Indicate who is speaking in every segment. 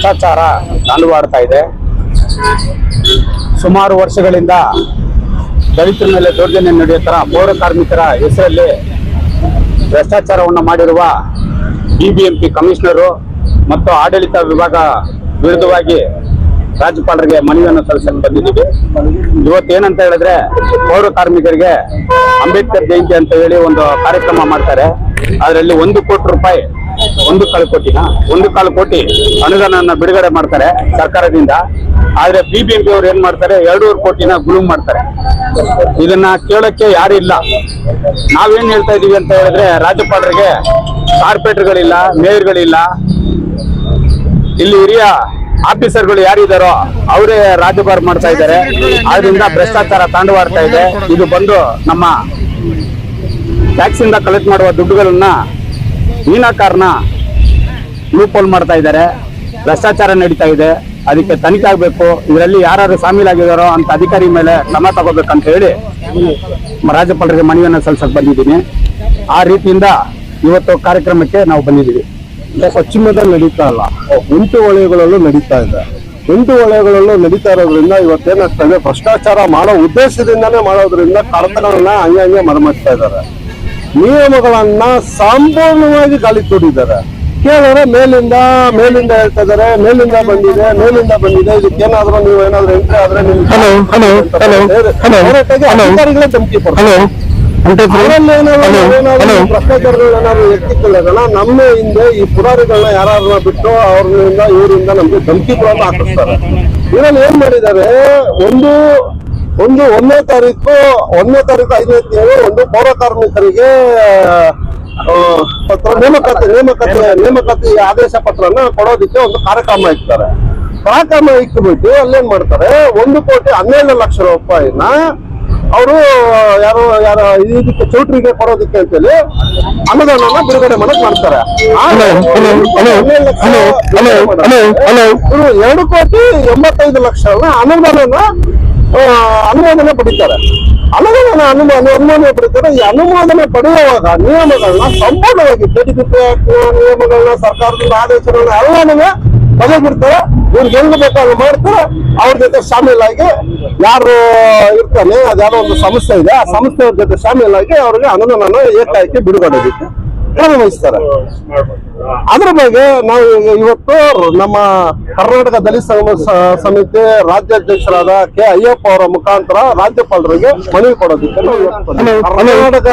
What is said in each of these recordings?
Speaker 1: ಭ್ರಷ್ಟಾಚಾರ ತಾಂಡವಾಡ್ತಾ ಇದೆ. ಸುಮಾರು ವರ್ಷಗಳಿಂದ ದಲಿತರ ಮೇಲೆ ದೌರ್ಜನ್ಯ ನಡೆಯೋ ಥರ ಪೌರ ಕಾರ್ಮಿಕರ ಹೆಸರಲ್ಲಿ ಭ್ರಷ್ಟಾಚಾರವನ್ನು ಮಾಡಿರುವ ಬಿಬಿಎಂಪಿ ಕಮಿಷನರು ಮತ್ತು ಆಡಳಿತ ವಿಭಾಗ ವಿರುದ್ಧವಾಗಿ ರಾಜ್ಯಪಾಲರಿಗೆ ಮನವಿಯನ್ನು ಸಲ್ಲಿಸಲು ಬಂದಿದ್ದೀವಿ. ಇವತ್ತು ಏನಂತ ಹೇಳಿದ್ರೆ ಪೌರ ಕಾರ್ಮಿಕರಿಗೆ ಅಂಬೇಡ್ಕರ್ ಜಯಂತಿ ಅಂತ ಹೇಳಿ ಒಂದು ಕಾರ್ಯಕ್ರಮ ಮಾಡ್ತಾರೆ. ಅದರಲ್ಲಿ ಒಂದು ಕೋಟಿ ರೂಪಾಯಿ ಒಂದು ಕಾಲು ಕೋಟಿನ ಒಂದು ಕಾಲು ಕೋಟಿ ಅನುದಾನವನ್ನು ಬಿಡುಗಡೆ ಮಾಡ್ತಾರೆ ಸರ್ಕಾರದಿಂದ. ಆದ್ರೆ ಬಿಬಿಎಂಪಿ ಅವ್ರು ಏನ್ ಮಾಡ್ತಾರೆ? ಎರಡೂವರೆ ಕೋಟಿನ ಗುಳುಂ ಮಾಡ್ತಾರೆ. ಇದನ್ನ ಕೇಳಕ್ಕೆ ಯಾರು ಇಲ್ಲ. ನಾವೇನ್ ಹೇಳ್ತಾ ಇದೀವಿ ಅಂತ ಹೇಳಿದ್ರೆ ರಾಜ್ಯಪಾಲರಿಗೆ ಕಾರ್ಪೊರೇಟರ್ಗಳಿಲ್ಲ, ಮೇಯರ್ಗಳಿಲ್ಲ. ಇಲ್ಲಿ ಹಿರಿಯ ಆಫೀಸರ್ಗಳು ಯಾರಿದ್ದಾರೋ ಅವರೇ ರಾಜ್ಯಭಾರ ಮಾಡ್ತಾ ಇದ್ದಾರೆ. ಆದ್ರಿಂದ ಭ್ರಷ್ಟಾಚಾರ ತಾಂಡವಾಡ್ತಾ ಇದೆ. ಇದು ಬಂದು ನಮ್ಮ ಟ್ಯಾಕ್ಸ್ ಇಂದ ಕಲೆಕ್ಟ್ ಮಾಡುವ ದುಡ್ಡುಗಳನ್ನ ಮೀನಾಕಾರನ ಲೂಪೋಲ್ ಮಾಡ್ತಾ ಇದ್ದಾರೆ. ಭ್ರಷ್ಟಾಚಾರ ನಡೀತಾ ಇದೆ. ಅದಕ್ಕೆ ತನಿಖೆ ಆಗಬೇಕು. ಇದರಲ್ಲಿ ಯಾರು ಶಾಮೀಲಾಗಿದ್ದಾರೋ ಅಂತ ಅಧಿಕಾರಿ ಮೇಲೆ ಕ್ರಮ ತಗೋಬೇಕಂತ ಹೇಳಿ ರಾಜ್ಯಪಾಲರಿಗೆ ಮನವಿಯನ್ನು ಸಲ್ಲಿಸಕ್ ಬಂದಿದ್ದೀನಿ. ಆ ರೀತಿಯಿಂದ ಇವತ್ತು ಕಾರ್ಯಕ್ರಮಕ್ಕೆ ನಾವು ಬಂದಿದ್ದೀವಿ.
Speaker 2: ಪಶ್ಚಿಮದಲ್ಲಿ ನಡೀತಾ ಇಲ್ಲ. ಎಂಟು ವಲಯಗಳಲ್ಲೂ ನಡೀತಾ ಇದೆ. ಎಂಟು ವಲಯಗಳಲ್ಲೂ ನಡೀತಾ ಇರೋದ್ರಿಂದ ಇವತ್ತೇನಾಗ್ತದೆ ಭ್ರಷ್ಟಾಚಾರ ಮಾಡೋ ಉದ್ದೇಶದಿಂದಾನೇ ಮಾಡೋದ್ರಿಂದ ಕಡತಗಳನ್ನ ಹಂಗೆ ಹಂಗೆ ಮರಮಾಡ್ತಾ ಇದ್ದಾರೆ. ನಿಯಮಗಳನ್ನ ಸಂಪೂರ್ಣವಾಗಿ ಗಾಳಿ ತೋಡಿದ್ದಾರೆ. ಕೇಳಿದ್ರೆ ಮೇಲಿಂದ ಮೇಲಿಂದ ಹೇಳ್ತಾ ಇದಾರೆ ಮೇಲಿಂದ ಬಂದಿದೆ ಮೇಲಿಂದ ಬಂದಿದೆ ಇದಕ್ಕೇನಾದ್ರೂ ನೀವು ಏನಾದ್ರು ಎಂಟ್ರಿ ಆದ್ರೆ
Speaker 3: hello.
Speaker 2: ಅಧಿಕಾರಿಗಳೇ ಧಮಕಿ ಕೊಡ್ತಾರೆ. ಅವರಲ್ಲಿ ಏನಾದ್ರು ಏನಾದ್ರು. ಭ್ರಷ್ಟಾಚಾರಗಳೇನಾದ್ರು ಎತ್ತಿಕೊಳ್ಳೋದಲ್ಲ ನಮ್ಮ ಹಿಂದೆ ಈ ಪುರಾರಿಗಳನ್ನ ಯಾರನ್ನ ಬಿಟ್ಟು ಅವ್ರಿಂದ ಇವರಿಂದ ನಮ್ಗೆ ಧಮಕಿಗಳನ್ನ ಹಾಕಿಸ್ತಾರೆ ಇದರಲ್ಲಿ ಏನ್ ಮಾಡಿದ್ದಾರೆ? ಒಂದು ಒಂದು ಒಂದನೇ ತಾರೀಕು ಒಂದನೇ ತಾರೀಕು ಐದನೇ ತಿಂಗಳು ಒಂದು ಪೌರ ಕಾರ್ಮಿಕರಿಗೆ ಪತ್ರ ನೇಮಕಾತಿ ನೇಮಕಾತಿ ನೇಮಕಾತಿ ಆದೇಶ ಪತ್ರನ ಕೊಡೋದಿಕ್ಕೆ ಒಂದು ಕಾರ್ಯಕ್ರಮ ಇಕ್ತಾರೆ ಕಾರ್ಯಕ್ರಮ ಇಟ್ಬಿಟ್ಟು ಅಲ್ಲೇನ್ ಮಾಡ್ತಾರೆ ಒಂದು ಕೋಟಿ ಹನ್ನೆರಡು ಲಕ್ಷ ರೂಪಾಯಿನ ಅವರು ಯಾರು ಯಾರು ಇದಕ್ಕೆ ಚೌಟ್ರಿಗೆ ಕೊಡೋದಕ್ಕೆ ಅಂತೇಳಿ ಅನುದಾನನ ಬಿಡುಗಡೆ ಮಾಡಕ್ ಮಾಡ್ತಾರೆ. ಎರಡು ಕೋಟಿ ಎಂಬತ್ತೈದು ಲಕ್ಷ ಅನುದಾನನ ಅನುಮೋದನೆ ಪಡಿತಾರೆ. ಅನುದಾನ ಅನುಮಾನ ಅನುಮೋದನೆ ಪಡಿತಾರೆ. ಈ ಅನುಮೋದನೆ ಪಡೆಯುವಾಗ ನಿಯಮಗಳನ್ನ ಸಂಪೂರ್ಣವಾಗಿ ಕೆಡಿಪಿ ನಿಯಮಗಳನ್ನ ಸರ್ಕಾರದಿಂದ ಆದೇಶಗಳನ್ನ ಎಲ್ಲಾನು ಬಗೆಬಿಡ್ತಾರೆ ಇವ್ರಿಗೆ ಹೆಂಗ್ ಬೇಕಾದ್ರೂ ಮಾಡ್ತಾರೆ. ಅವ್ರ ಜೊತೆ ಶಾಮೀಲಾಗಿ ಯಾರು ಇರ್ತಾನೆ, ಅದ್ಯಾರೋ ಒಂದು ಸಂಸ್ಥೆ ಇದೆ, ಆ ಸಂಸ್ಥೆಯವ್ರ ಜೊತೆ ಶಾಮೀಲಾಗಿ ಅವ್ರಿಗೆ ಅನುದಾನನ ಏಕಾಏಕಿ ಬಿಡುಗಡೆಗೆ ಕ್ರಮ ವಹಿಸ್ತಾರೆ? ಅದ್ರ ಬಗ್ಗೆ ನಾವು ಇವತ್ತು ನಮ್ಮ ಕರ್ನಾಟಕ ದಲಿತ ಸಂಘ ಸಮಿತಿ ರಾಜ್ಯಾಧ್ಯಕ್ಷರಾದ ಕೆ ಅಯ್ಯಪ್ಪ ಅವರ ಮುಖಾಂತರ ರಾಜ್ಯಪಾಲರಿಗೆ ಮನವಿ ಕೊಡೋದಿತ್ತು ಕರ್ನಾಟಕ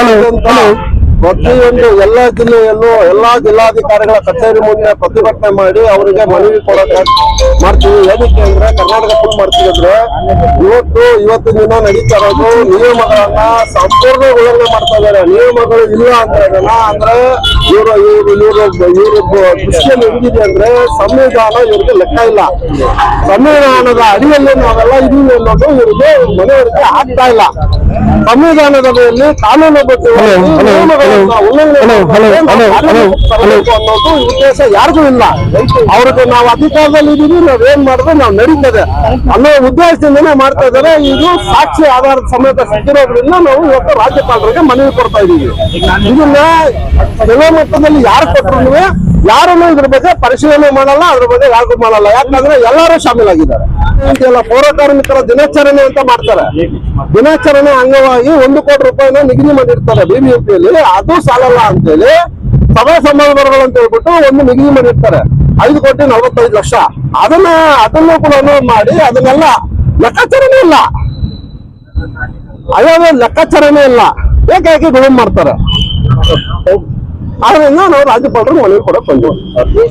Speaker 2: ಪ್ರತಿಯೊಂದು ಎಲ್ಲ ಜಿಲ್ಲೆಯಲ್ಲೂ ಎಲ್ಲಾ ಜಿಲ್ಲಾಧಿಕಾರಿಗಳ ಕಚೇರಿ ಮುಂದೆ ಪ್ರತಿಭಟನೆ ಮಾಡಿ ಅವರಿಗೆ ಮನವಿ ಕೊಡೋಕೆ ಮಾಡ್ತೀವಿ. ಏನಕ್ಕೆ ಅಂದ್ರೆ ಕರ್ನಾಟಕ ಫುಲ್ ಮಾಡ್ತೀವಿ ಅಂದ್ರೆ ಇವತ್ತು ಇವತ್ತಿನ ದಿನ ನಡೀತಾ ಇರೋದು ನಿಯಮಗಳನ್ನ ಸಂಪೂರ್ಣ ಉಲ್ಲಂಘನೆ ಮಾಡ್ತಾ ಇದ್ದಾರೆ. ನಿಯಮಗಳು ಇಲ್ಲ ಅಂತ ಅಂದ್ರೆ ಇವರು ಇವರು ಇವರು ಇವರು ದೃಷ್ಟಿಯಲ್ಲಿ ಹೆಂಗಿದೆ ಅಂದ್ರೆ ಸಂವಿಧಾನ ಇವ್ರಿಗೆ ಲೆಕ್ಕ ಇಲ್ಲ. ಸಂವಿಧಾನದ ಅಡಿಯಲ್ಲಿ ನಾವೆಲ್ಲ ಇದೀವಿ ಅನ್ನೋದು ಇವ್ರಿಗೆ ಮನೆಯವರಿಗೆ ಆಗ್ತಾ ಇಲ್ಲ. ಸಂವಿಧಾನದ ಮೇಲೆ ಕಾನೂನು ಅನ್ನೋದು ಉದ್ದೇಶ ಯಾರಿಗೂ ಇಲ್ಲ. ಅವ್ರಿಗೆ ನಾವು ಅಧಿಕಾರದಲ್ಲಿ ಇದೀವಿ ನಾವ್ ಏನ್ ಮಾಡಿದ್ರೆ ನಾವು ನಡೀತದೆ ಅನ್ನೋ ಉದ್ದೇಶದಿಂದನೇ ಮಾಡ್ತಾ ಇದ್ದಾರೆ. ಇದು ಸಾಕ್ಷಿ ಆಧಾರದ ಸಮೇತ ಸಿಕ್ಕಿರೋದ್ರಿಂದ ನಾವು ಇವತ್ತು ರಾಜ್ಯಪಾಲರಿಗೆ ಮನವಿ ಕೊಡ್ತಾ ಇದೀವಿ. ಇದನ್ನ ಕೆಲವು ಮಟ್ಟದಲ್ಲಿ ಯಾರು ಕೊಟ್ಟರು ಯಾರನ್ನು ಇದ್ರ ಬಗ್ಗೆ ಪರಿಶೀಲನೆ ಮಾಡಲ್ಲ, ಅದ್ರ ಬಗ್ಗೆ ಯಾರಿಗೂ ಮಾಡಲ್ಲ. ಯಾಕಂದ್ರೆ ಎಲ್ಲರೂ ಶಾಮೀಲಾಗಿದ್ದಾರೆ. ಪೌರ ಕಾರ್ಮಿಕರ ದಿನಾಚರಣೆ ಅಂತ ಮಾಡ್ತಾರೆ. ದಿನಾಚರಣೆ ಅಂಗವಾಗಿ ಒಂದು ಕೋಟಿ ರೂಪಾಯಿನ ನಿಗದಿ ಮಾಡಿರ್ತಾರೆ ಬಿಬಿಎಂಪಿಯಲ್ಲಿ. ಅದು ಸಾಲಲ್ಲ ಅಂತೇಳಿ ಸಭಾ ಸಮಾರಂಭಗಳು ಅಂತ ಹೇಳ್ಬಿಟ್ಟು ಒಂದು ನಿಗದಿ ಮಾಡಿರ್ತಾರೆ. ಐದು ಕೋಟಿ ನಲವತ್ತೈದು ಲಕ್ಷ. ಅದನ್ನ, ಅದನ್ನು ಕೂಡ ಮಾಡಿ ಅದನ್ನೆಲ್ಲ ಲೆಕ್ಕಾಚಾರನೇ ಇಲ್ಲ. ಅಯ್ಯೋ ಲೆಕ್ಕಾಚಾರನೇ ಇಲ್ಲ. ಏಕೆ ಗುಣ ಮಾಡ್ತಾರೆ. ಆದ್ರಿಂದ ನಾವು ರಾಜ್ಯಪಾಲರಿಗೆ ಮನವಿ ಕೊಡಕ್ ಬಂದ್ವಿ